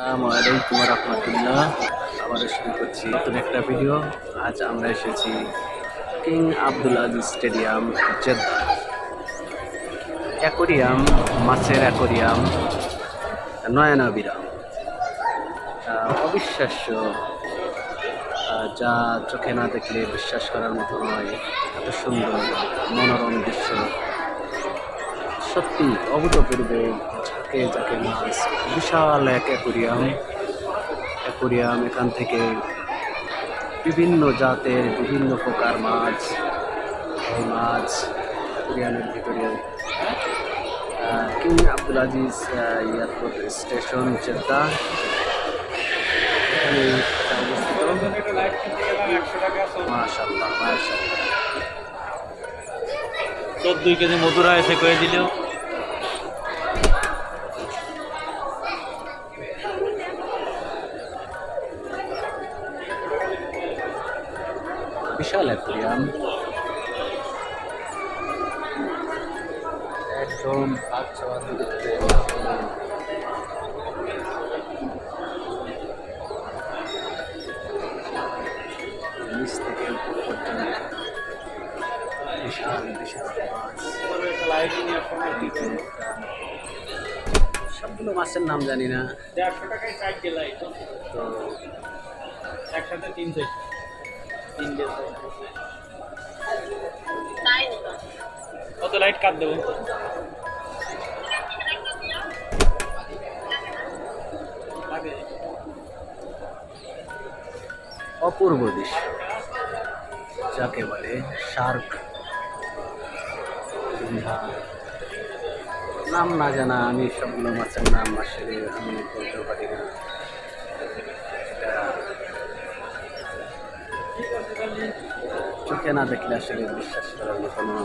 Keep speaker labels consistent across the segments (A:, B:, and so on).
A: আসসালামু আলাইকুম রহমতুল্লাহ। আবারও শুরু করছি নতুন একটা ভিডিও। আজ আমরা এসেছি King Abdul Aziz Stadium, Jeddah. Aquarium, মাছের অ্যাকোরিয়াম, নয়নাবিরাম। অবিশ্বাস্য যা চোখে না দেখলে বিশ্বাস করার মতো নয়। এত সুন্দর, মনোরম দৃশ্য। সত্যি অভূতপূর্ব ঝাঁকে ঝাঁকে মাছ বিশাল এক অ্যাকোরিয়াম। অ্যাকোরিয়াম এখান থেকে বিভিন্ন জাতের বিভিন্ন প্রকার মাছ, এই মাছ অ্যাকোরিয়ামের ভিতরে। King Abdul Aziz Airport Station অবস্থিত। মাশাল্লাহ মাশাল্লাহ
B: চোদ্দই কেজি মধুরা এসে করে দিলেও
A: বিশাল অ্যাকোরিয়াম। একদম পাঁচ ছ হাত দূরত্বে নিচ থেকে উপর পর্যন্ত বিশাল বিশাল সবগুলো মাছের নাম জানি না।
B: দেড়শো টাকায় চার গেলাই তো একসাথে তিনশো কত লাইট কাট দেবো?
A: অপূর্ব দৃশ্য। যাকে বলে শার্ক। নাম না জানা আমি সবগুলো মাছের নাম আসলে আমি বলতে পারি না। চোখে না দেখলে আসলে বিশ্বাস করার মতো না।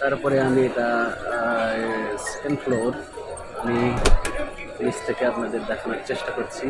A: তারপরে আমি এটা সেকেন্ড ফ্লোর আমি নিচ থেকে আপনাদের দেখানোর চেষ্টা করছি।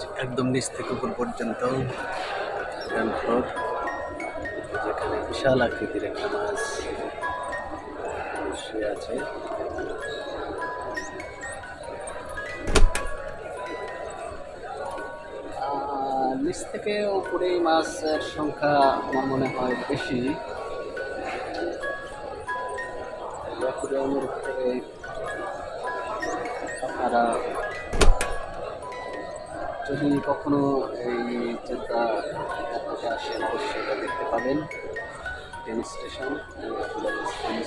A: যে একদম নিচ থেকে উপর পর্যন্ত যেখানে বিশাল আকৃতির একটা মাছ। শুয়ে আছে। নিচ থেকে উপরে মাছের সংখ্যা আমার মনে হয় বেশি। আপনারা যদি কখনো এই চেতা এয়ারপোর্টে আসেন অবশ্যই দেখতে পাবেন। ট্রেন স্টেশন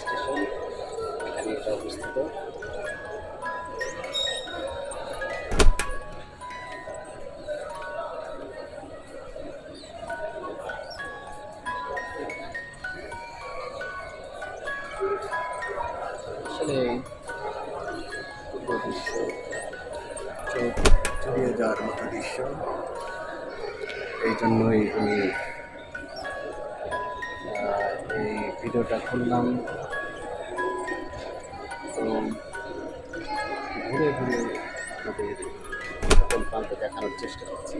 A: স্টেশন এখানে এটা অবস্থিত যাওয়ার মতো দৃশ্য এই জন্যই আমি এই ভিডিওটা করলাম আমাদের সকল প্রান্ত দেখানোর চেষ্টা করছি।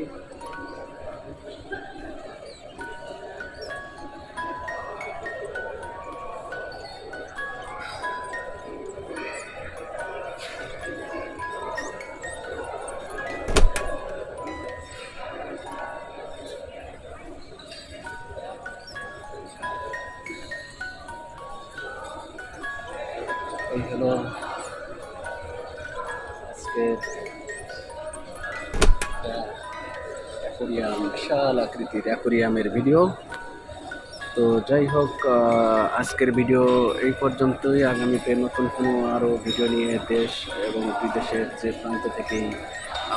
A: এই হলো আজকের অ্যাকোরিয়াম, বিশাল আকৃতির অ্যাকোরিয়ামের ভিডিও তো যাই হোক আজকের ভিডিও এই পর্যন্তই। আগামীতে নতুন কোনো আরও ভিডিও নিয়ে দেশ এবং বিদেশের যে প্রান্ত থেকেই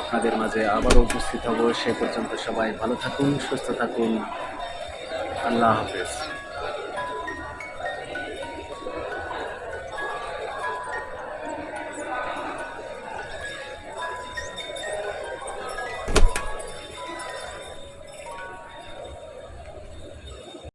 A: আপনাদের মাঝে আবারও উপস্থিত হব, সে পর্যন্ত সবাই ভালো থাকুন, সুস্থ থাকুন। আল্লাহ হাফেজ।